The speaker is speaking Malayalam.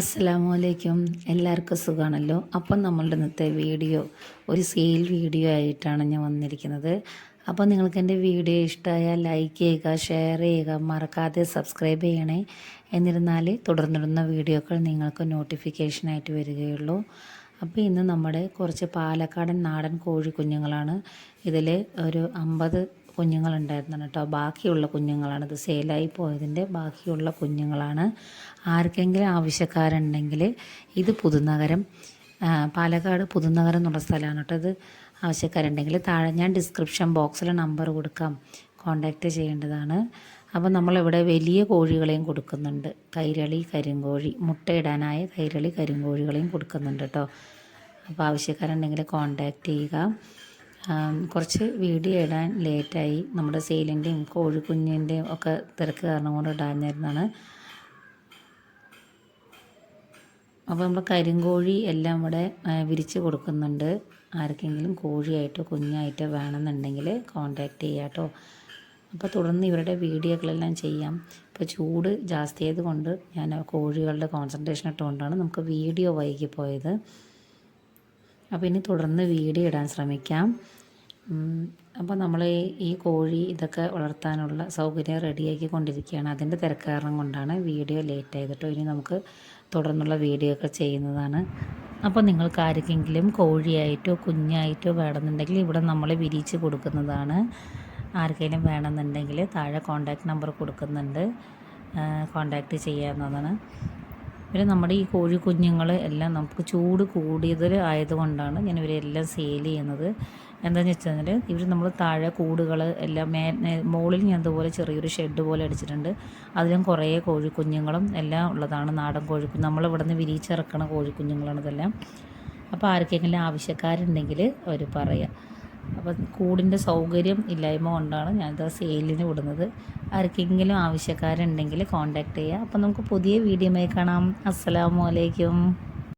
അസ്സലാമു അലൈക്കും. എല്ലാവർക്കും സുഖമാണല്ലോ അപ്പം നമ്മളുടെ ഇന്നത്തെ വീഡിയോ ഒരു സെയിൽ വീഡിയോ ആയിട്ടാണ് ഞാൻ വന്നിരിക്കുന്നത്. അപ്പോൾ നിങ്ങൾക്ക് എന്റെ വീഡിയോ ഇഷ്ടമായാൽ ലൈക്ക് ചെയ്യുക ഷെയർ ചെയ്യുക മറക്കാതെ സബ്സ്ക്രൈബ് ചെയ്യണേ. എന്നിരുന്നാൽ തുടർന്നിടുന്ന വീഡിയോകൾ നിങ്ങൾക്ക് നോട്ടിഫിക്കേഷനായിട്ട് വരികയുള്ളൂ. അപ്പോൾ ഇന്ന് നമ്മുടെ കുറച്ച് പാലക്കാടൻ നാടൻ കോഴി കുഞ്ഞുങ്ങളാണ്. ഇതിൽ ഒരു അമ്പത് കുഞ്ഞുങ്ങളുണ്ടായിരുന്നു കേട്ടോ. ബാക്കിയുള്ള കുഞ്ഞുങ്ങളാണ്. ഇത് സെയിലായി പോയതിന്റെ ബാക്കിയുള്ള കുഞ്ഞുങ്ങളാണ്. ആർക്കെങ്കിലും ആവശ്യക്കാരുണ്ടെങ്കിൽ ഇത് പുതുനഗരം പാലക്കാട് പുതുനഗരം എന്നുള്ള സ്ഥലമാണ് കേട്ടോ ഇത്. ആവശ്യക്കാരുണ്ടെങ്കിൽ താഴെ ഞാൻ ഡിസ്ക്രിപ്ഷൻ ബോക്സിൽ നമ്പർ കൊടുക്കാം. കോണ്ടാക്റ്റ് ചെയ്യേണ്ടതാണ്. അപ്പോൾ നമ്മളിവിടെ വലിയ കോഴികളെയും കൊടുക്കുന്നുണ്ട്. കൈരളി കരിങ്കോഴി മുട്ടയിടാനായ കൈരളി കരിങ്കോഴികളെയും കൊടുക്കുന്നുണ്ട് കേട്ടോ. അപ്പോൾ ആവശ്യക്കാരുണ്ടെങ്കിൽ കോണ്ടാക്റ്റ് ചെയ്യുക. കുറച്ച് വീഡിയോ ഇടാൻ ലേറ്റായി. നമ്മുടെ സെയിലിന്റെയും കോഴിക്കുഞ്ഞിന്റെയും ഒക്കെ തിരക്ക് കാരണം കൊണ്ട് ഇടാഞ്ഞിരുന്നാണ് അപ്പോൾ നമ്മൾ കരിങ്കോഴി എല്ലാം ഇവിടെ വിരിച്ച് കൊടുക്കുന്നുണ്ട്. ആർക്കെങ്കിലും കോഴിയായിട്ടോ കുഞ്ഞായിട്ടോ വേണമെന്നുണ്ടെങ്കിൽ കോണ്ടാക്റ്റ് ചെയ്യാം കേട്ടോ. അപ്പോൾ തുടർന്ന് ഇവരുടെ വീഡിയോകളെല്ലാം ചെയ്യാം. ഇപ്പോൾ ചൂട് ജാസ്തി ആയതുകൊണ്ട് ഞാൻ കോഴികളുടെ കോൺസെൻട്രേഷൻ ഇട്ടുകൊണ്ടാണ് നമുക്ക് വീഡിയോ വൈകി പോയത് അപ്പോൾ ഇനി തുടർന്ന് വീഡിയോ ഇടാൻ ശ്രമിക്കാം. അപ്പോൾ നമ്മൾ ഈ- കോഴി ഇതൊക്കെ വളർത്താനുള്ള സൗകര്യം റെഡിയാക്കി കൊണ്ടിരിക്കുകയാണ്. അതിന്റെ തിരക്കാരണം കൊണ്ടാണ് വീഡിയോ ലേറ്റ് ആയതിട്ടോ ഇനി നമുക്ക് തുടർന്നുള്ള വീഡിയോ ഒക്കെ ചെയ്യുന്നതാണ്. അപ്പോൾ നിങ്ങൾക്ക് ആർക്കെങ്കിലും കോഴിയായിട്ടോ കുഞ്ഞായിട്ടോ വേണമെന്നുണ്ടെങ്കിൽ ഇവിടെ നമ്മൾ വിരിച്ച് കൊടുക്കുന്നതാണ്. ആർക്കെങ്കിലും വേണമെന്നുണ്ടെങ്കിൽ താഴെ കോൺടാക്റ്റ് നമ്പർ കൊടുക്കുന്നുണ്ട്. കോൺടാക്റ്റ് ചെയ്യാവുന്നതാണ്. പിന്നെ നമ്മുടെ ഈ കോഴി കുഞ്ഞുങ്ങൾ എല്ലാം നമുക്ക് ചൂട് കൂടിയതിൽ ആയതുകൊണ്ടാണ് ഞാൻ ഇവരെല്ലാം സെയിൽ ചെയ്യുന്നത്. എന്താണെന്ന് വെച്ചാൽ ഇവർ നമ്മൾ താഴെ കൂടുകൾ എല്ലാം മേ മുകളിൽ ഞാൻ ഇതുപോലെ ചെറിയൊരു ഷെഡ് പോലെ അടിച്ചിട്ടുണ്ട്. അതിലും കുറേ കോഴിക്കുഞ്ഞുങ്ങളും എല്ലാം ഉള്ളതാണ് നാടൻ കോഴിക്കുഞ്ഞ് നമ്മളിവിടെ നിന്ന് വിരിയിച്ചിറക്കണ കോഴിക്കുഞ്ഞുങ്ങളാണ് ഇതെല്ലാം. അപ്പോൾ ആർക്കെങ്കിലും ആവശ്യക്കാരുണ്ടെങ്കിൽ അവർ പറയാം. അപ്പം കൂടിന്റെ സൗകര്യം ഇല്ലായ്മ കൊണ്ടാണ് ഞാനിത് സെയിലിന് വിടുന്നത്. ആർക്കെങ്കിലും ആവശ്യക്കാരുണ്ടെങ്കിൽ കോൺടാക്റ്റ് ചെയ്യുക അപ്പം നമുക്ക് പുതിയ വീഡിയോമായി കാണാം. അസ്സലാമു അലൈക്കും.